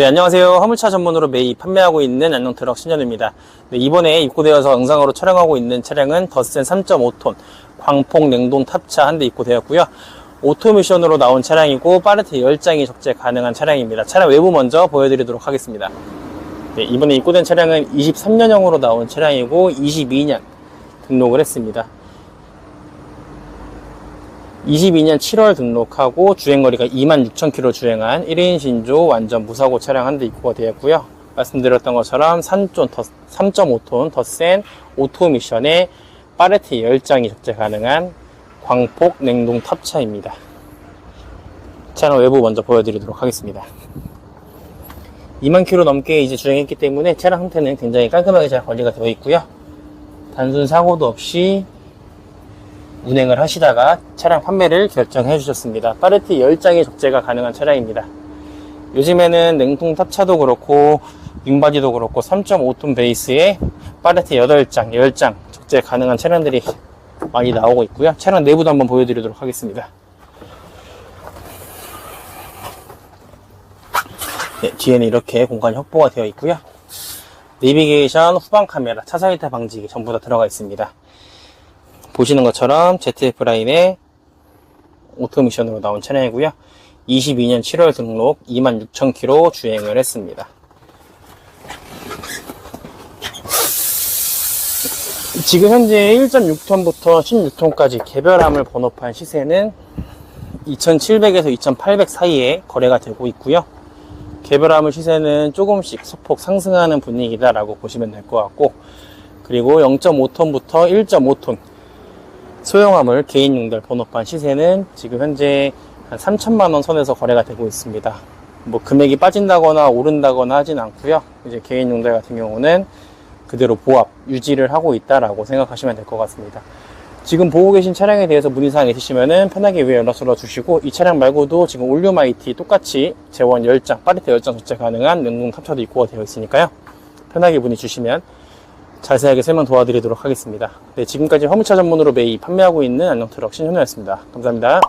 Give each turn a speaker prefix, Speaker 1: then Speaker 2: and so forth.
Speaker 1: 네, 안녕하세요. 화물차 전문으로 매입 판매하고 있는 안녕트럭 신현우입니다. 네, 이번에 입고되어서 영상으로 촬영하고 있는 차량은 더센 3.5톤 광폭 냉동 탑차 한 대 입고되었고요. 오토미션으로 나온 차량이고 파레트 10장이 적재 가능한 차량입니다. 차량 외부 먼저 보여드리도록 하겠습니다. 네, 이번에 입고된 차량은 23년형으로 나온 차량이고 22년 등록을 했습니다. 22년 7월 등록하고 주행거리가 26,000km 주행한 1인 신조 완전 무사고 차량 한 대 입고가 되었고요. 말씀드렸던 것처럼 3.5톤 더 센 오토 미션의 파레트 10장이 적재 가능한 광폭 냉동 탑차입니다. 차량 외부 먼저 보여드리도록 하겠습니다. 2만 km 넘게 이제 주행했기 때문에 차량 상태는 굉장히 깔끔하게 잘 관리가 되어 있고요. 단순 사고도 없이 운행을 하시다가 차량 판매를 결정해 주셨습니다. 파레트 10장의 적재가 가능한 차량입니다. 요즘에는 냉동 탑차도 그렇고 윙바디도 그렇고 3.5톤 베이스에 파레트 8장, 10장 적재 가능한 차량들이 많이 나오고 있고요. 차량 내부도 한번 보여드리도록 하겠습니다. 네, 뒤에는 이렇게 공간이 확보가 되어 있고요. 내비게이션, 후방 카메라, 차선 이탈 방지기 전부 다 들어가 있습니다. 보시는 것처럼 ZF 라인의 오토미션으로 나온 차량이고요. 22년 7월 등록 26,000km 주행을 했습니다. 지금 현재 1.6톤부터 16톤까지 개별함을 번호판 시세는 2,700에서 2,800 사이에 거래가 되고 있고요. 개별함을 시세는 조금씩 소폭 상승하는 분위기다라고 보시면 될 것 같고 그리고 0.5톤부터 1.5톤 소형화물 개인 용달 번호판 시세는 지금 현재 한 3천만 원 선에서 거래가 되고 있습니다. 뭐 금액이 빠진다거나 오른다거나 하진 않고요. 이제 개인 용달 같은 경우는 그대로 보합 유지를 하고 있다라고 생각하시면 될 것 같습니다. 지금 보고 계신 차량에 대해서 문의사항 있으시면은 편하게 위에 연락처를 주시고 이 차량 말고도 지금 올류마이티 똑같이 재원 10장, 파리테 10장 적재 가능한 냉동 탑차도 입고가 되어 있으니까요. 편하게 문의 주시면 자세하게 설명 도와드리도록 하겠습니다. 네, 지금까지 화물차 전문으로 매입 판매하고 있는 안녕트럭 신현우였습니다. 감사합니다.